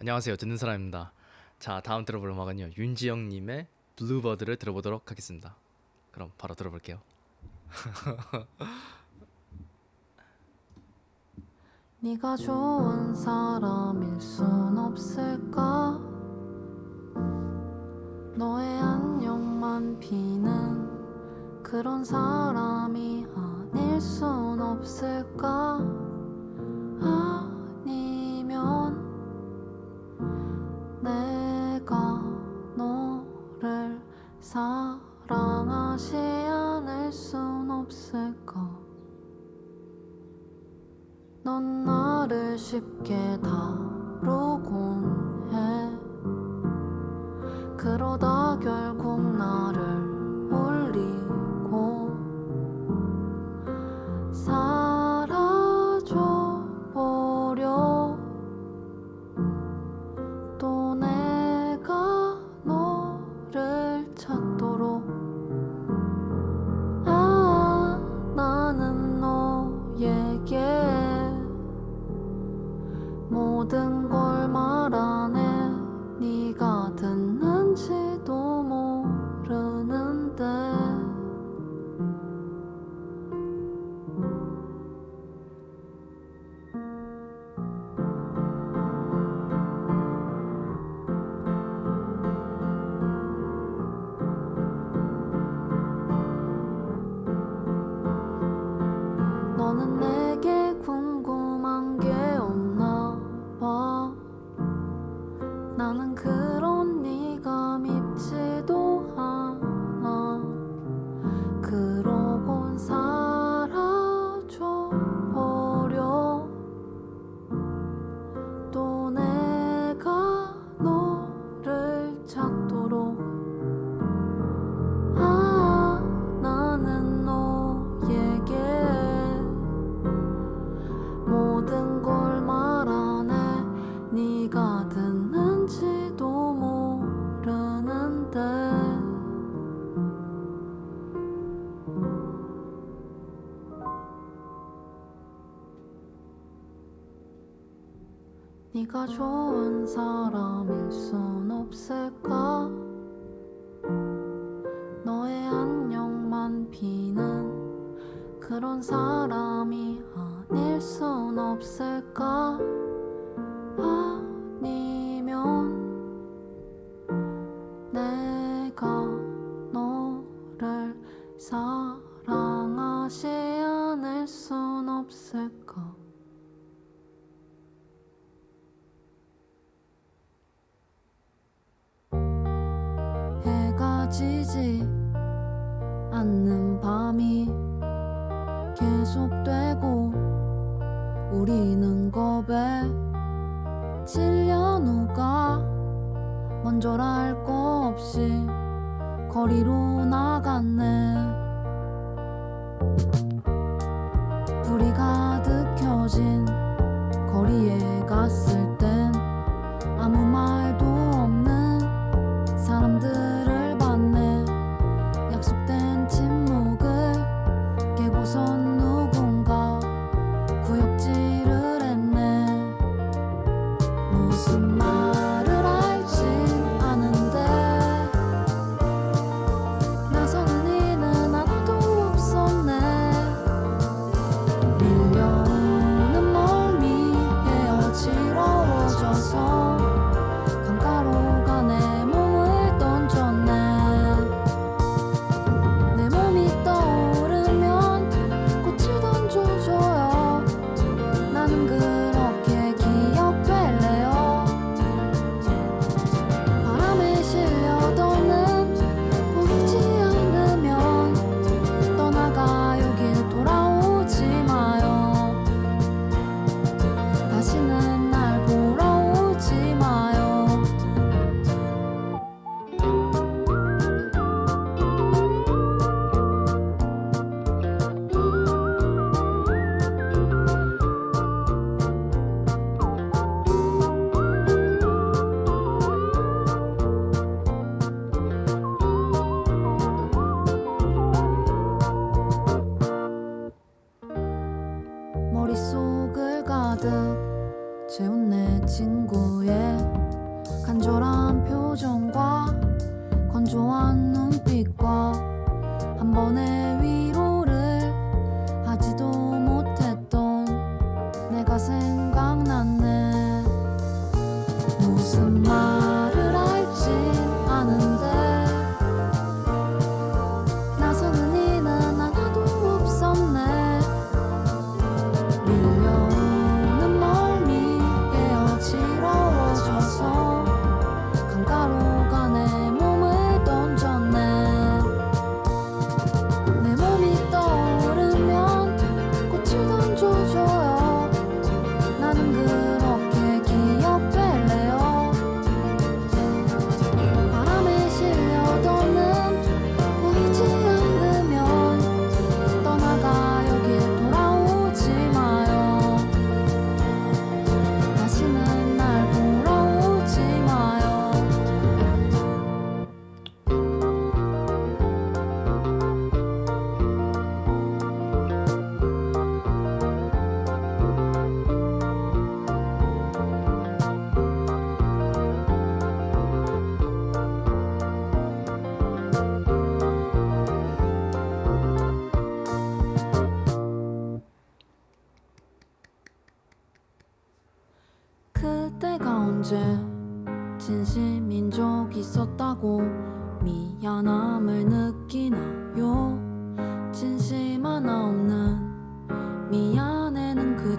안녕하세요. 듣는 사람입니다. 자 다음 들어볼 음악은요. 윤지영 님의 블루버드를 들어보도록 하겠습니다. 그럼 바로 들어볼게요. 네가 좋은 사람일 순 없을까? 너의 안녕만 비는 그런 사람이 아닐 순 없을까? 아 쉽게 다 네가 좋은 사람일 순 없을까? 너의 안녕만 비는 그런 사람이 아닐 순 없을까? 아 지지 않는 밤이 계속되고 우리는 겁에 질려 누가 먼저랄 거 없이 거리로 나갔네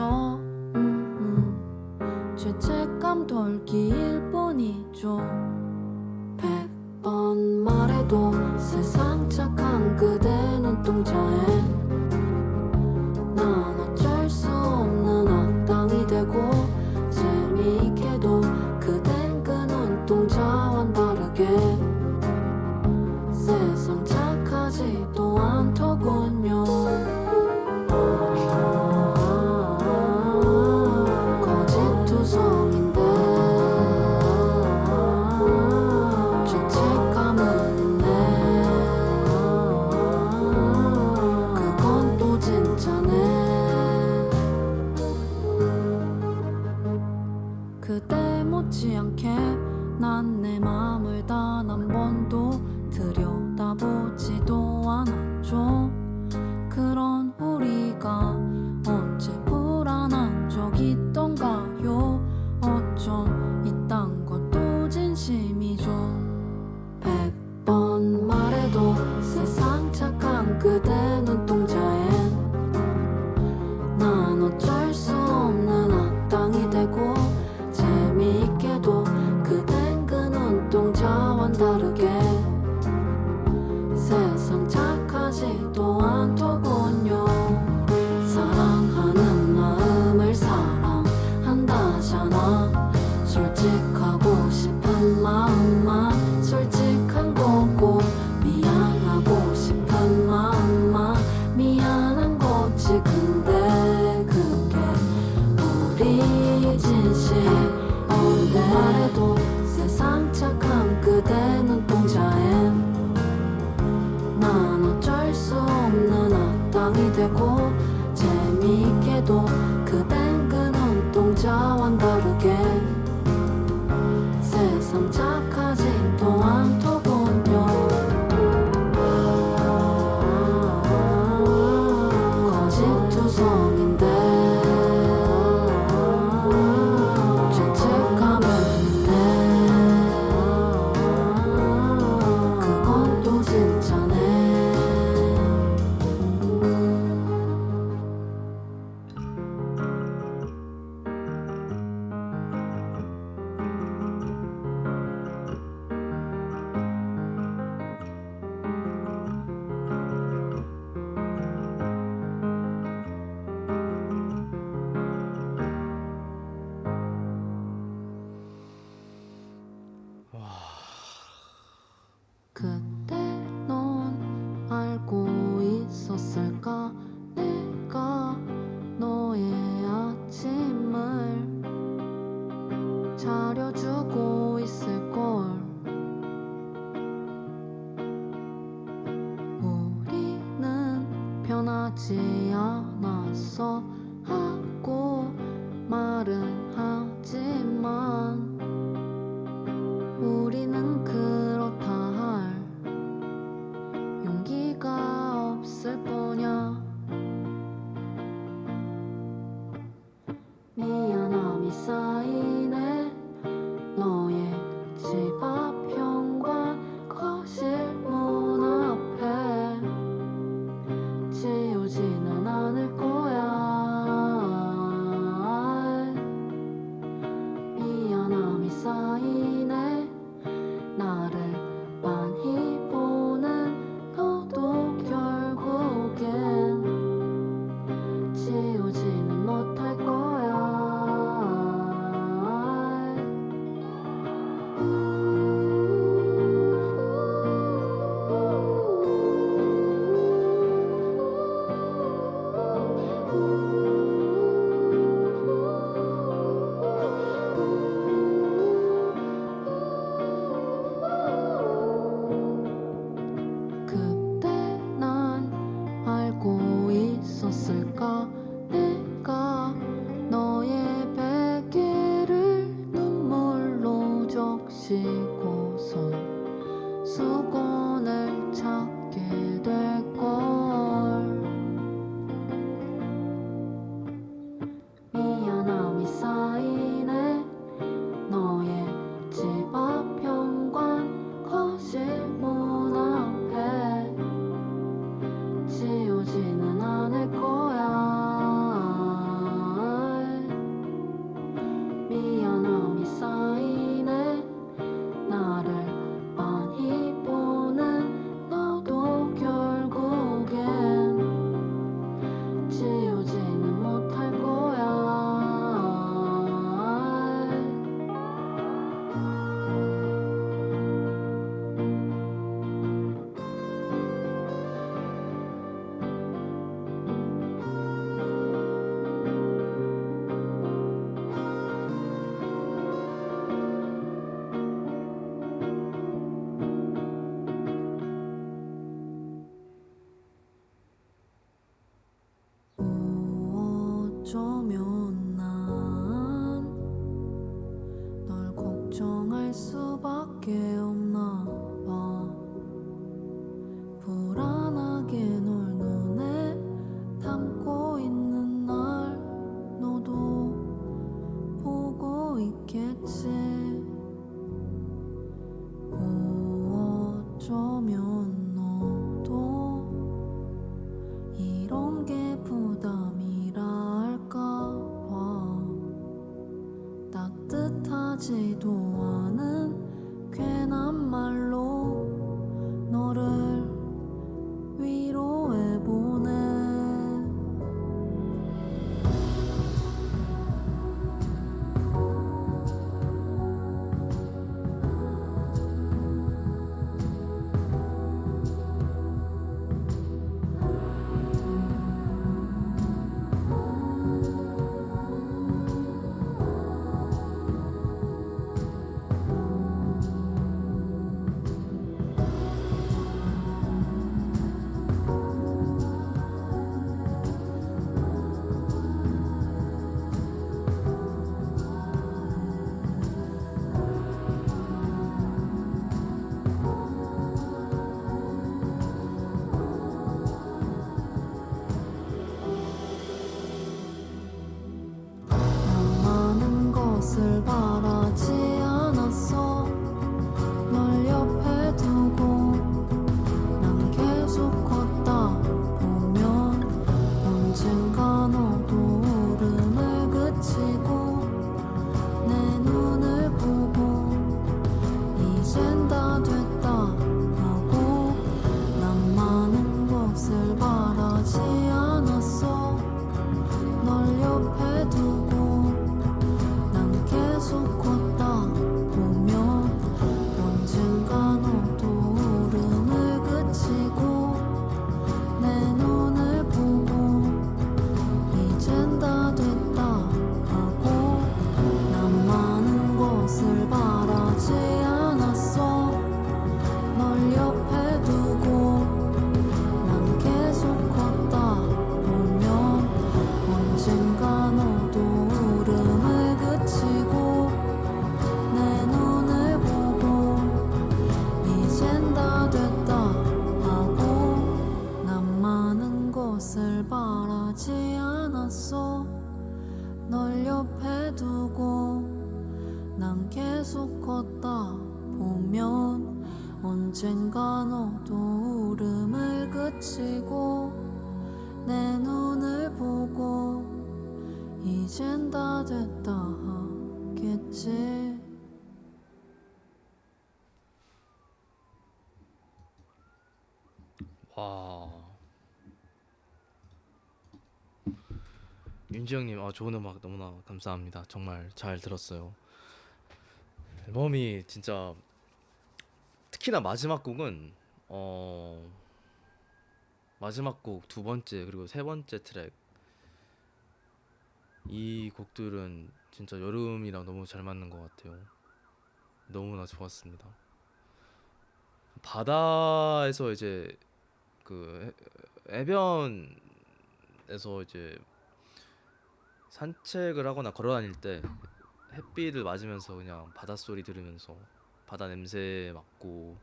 뿐이죠 음, 음. 죄책감 덜기일 뿐이죠 백번 말해도 세상 착한 그대 눈동자엔 な。正直 하지 않았어. 이런 게 부담이라 할까봐 따뜻하지도 와. 윤지영님, 아, 좋은 음악 너무나 감사합니다. 정말 잘 들었어요. 앨범이 진짜 특히나 마지막 곡은 어 마지막 곡 두 번째 그리고 세 번째 트랙 이 곡들은 진짜 여름이랑 너무 잘 맞는 것 같아요. 너무나 좋았습니다. 바다에서 이제 그 해- 해변에서 이제 산책을 하거나 걸어 다닐 때 햇빛을 맞으면서 그냥 바닷소리 들으면서 바다 냄새 맡고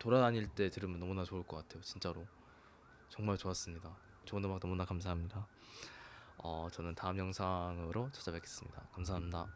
돌아다닐 때 들으면 너무나 좋을 것 같아요. 진짜로. 정말 좋았습니다. 좋은 음악 너무나 감사합니다. 어, 저는 다음 영상으로 찾아뵙겠습니다. 감사합니다.